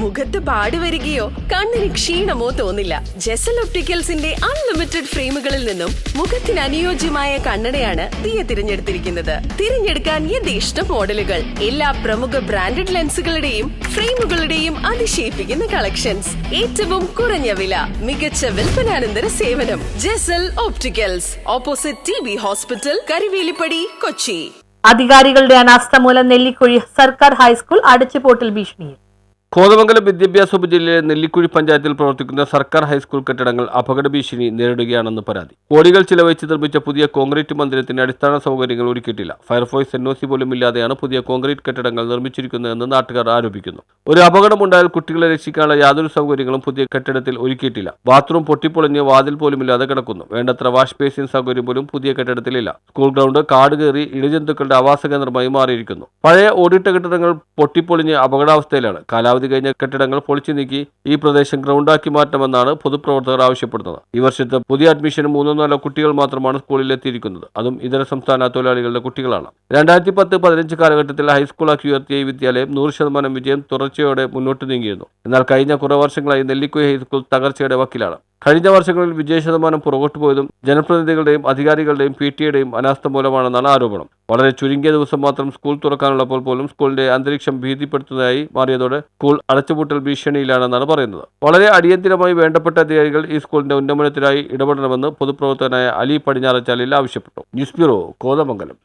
മുഖത്ത് പാടി വരികയോ കണ്ണിന് ക്ഷീണമോ തോന്നില്ല. ജെസൽ ഒപ്റ്റിക്കൽസിന്റെ അൺലിമിറ്റഡ് ഫ്രെയിമുകളിൽ നിന്നും മുഖത്തിന് അനുയോജ്യമായ കണ്ണടയാണ് ദിയ തിരഞ്ഞെടുത്തിരിക്കുന്നത്. തിരഞ്ഞെടുക്കാൻ യഥേഷ്ട മോഡലുകൾ. എല്ലാ പ്രമുഖ ബ്രാൻഡഡ് ലെൻസുകളുടെയും ഫ്രെയിമുകളുടെയും അതിശയിപ്പിക്കുന്ന കളക്ഷൻസ്. ഏറ്റവും കുറഞ്ഞ വില മികച്ച വിൽപ്പനാനന്തര സേവനം. Jesal opticals opposite T B hospital Karuvelippady Kochi. അധികാരികളുടെ അനാസ്ഥ മൂലം നെല്ലിക്കുഴി സർക്കാർ ഹൈസ്കൂൾ അടച്ചുപൂട്ടൽ ഭീഷണിയിൽ. കോതമംഗലം വിദ്യാഭ്യാസ ഉപജില്ലയിലെ നെല്ലിക്കുഴി പഞ്ചായത്തിൽ പ്രവർത്തിക്കുന്ന സർക്കാർ ഹൈസ്കൂൾ കെട്ടിടങ്ങൾ അപകട ഭീഷണി നേരിടുകയാണെന്ന് പരാതി. കോടികൾ ചിലവഴിച്ച് നിർമ്മിച്ച പുതിയ കോൺക്രീറ്റ് മന്ദിരത്തിന് അടിസ്ഥാന സൗകര്യങ്ങൾ ഒരുക്കിയിട്ടില്ല. ഫയർഫോഴ്സ് എൻഒസി പോലും ഇല്ലാതെയാണ് പുതിയ കോൺക്രീറ്റ് കെട്ടിടങ്ങൾ നിർമ്മിച്ചിരിക്കുന്നതെന്ന് നാട്ടുകാർ ആരോപിക്കുന്നു. ഒരു അപകടമുണ്ടായാൽ കുട്ടികളെ രക്ഷിക്കാനുള്ള യാതൊരു സൗകര്യങ്ങളും പുതിയ കെട്ടിടത്തിൽ ഒരുക്കിയിട്ടില്ല. ബാത്റൂം പൊട്ടിപ്പൊളിഞ്ഞ് വാതിൽ പോലും ഇല്ലാതെ കിടക്കുന്നു. വേണ്ടത്ര വാഷ് ബേസിൻ സൗകര്യം പോലും പുതിയ കെട്ടിടത്തിലില്ല. സ്കൂൾ ഗ്രൗണ്ട് കാട് കയറി ഇഴജന്തുക്കളുടെ ആവാസ കേന്ദ്രമായി മാറിയിരിക്കുന്നു. പഴയ ഓടിട്ട കെട്ടിടങ്ങൾ പൊട്ടിപ്പൊളിഞ്ഞ് അപകടാവസ്ഥയിലാണ്. കാലാവധി കഴിഞ്ഞ കെട്ടിടങ്ങൾ പൊളിച്ചു നീക്കി ഈ പ്രദേശം ഗ്രൗണ്ടാക്കി മാറ്റണമെന്നാണ് പൊതുപ്രവർത്തകർ ആവശ്യപ്പെടുന്നത്. ഈ വർഷത്തെ പുതിയ അഡ്മിഷന് മൂന്നോ നാലോ കുട്ടികൾ മാത്രമാണ് സ്കൂളിൽ എത്തിയിരിക്കുന്നത്. അതും ഇതര സംസ്ഥാന തൊഴിലാളികളുടെ കുട്ടികളാണ്. രണ്ടായിരത്തി പത്ത് പതിനഞ്ച് കാലഘട്ടത്തിൽ ഹൈസ്കൂളാക്കി ഉയർത്തിയ ഈ വിദ്യാലയം നൂറ് ശതമാനം വിജയം തുടർച്ചയോടെ മുന്നോട്ട് നീങ്ങിയിരുന്നു. എന്നാൽ കഴിഞ്ഞ കുറേ വർഷങ്ങളായി നെല്ലിക്കുയ ഹൈസ്കൂൾ തകർച്ചയുടെ വക്കിലാണ്. കഴിഞ്ഞ വർഷങ്ങളിൽ വിജയ ശതമാനം പുറകോട്ട് പോയതും ജനപ്രതിനിധികളുടെയും അധികാരികളുടെയും പി ടി എയുടെയും അനാസ്ഥ മൂലമാണെന്നാണ് ആരോപണം. വളരെ ചുരുങ്ങിയ ദിവസം മാത്രം സ്കൂൾ തുറക്കാനുള്ളപ്പോൾ പോലും സ്കൂളിന്റെ അന്തരീക്ഷം ഭീതിപ്പെടുത്തുന്നതായി മാറിയതോടെ സ്കൂൾ അടച്ചുപൂട്ടൽ ഭീഷണിയിലാണെന്നാണ് പറയുന്നത്. വളരെ അടിയന്തിരമായി വേണ്ടപ്പെട്ട അധികാരികൾ ഈ സ്കൂളിന്റെ ഉന്നമനത്തിനായി ഇടപെടണമെന്ന് പൊതുപ്രവർത്തകനായ അലി പടിഞ്ഞാറച്ചാലിൽ ആവശ്യപ്പെട്ടു. News bureau Kothamangalam.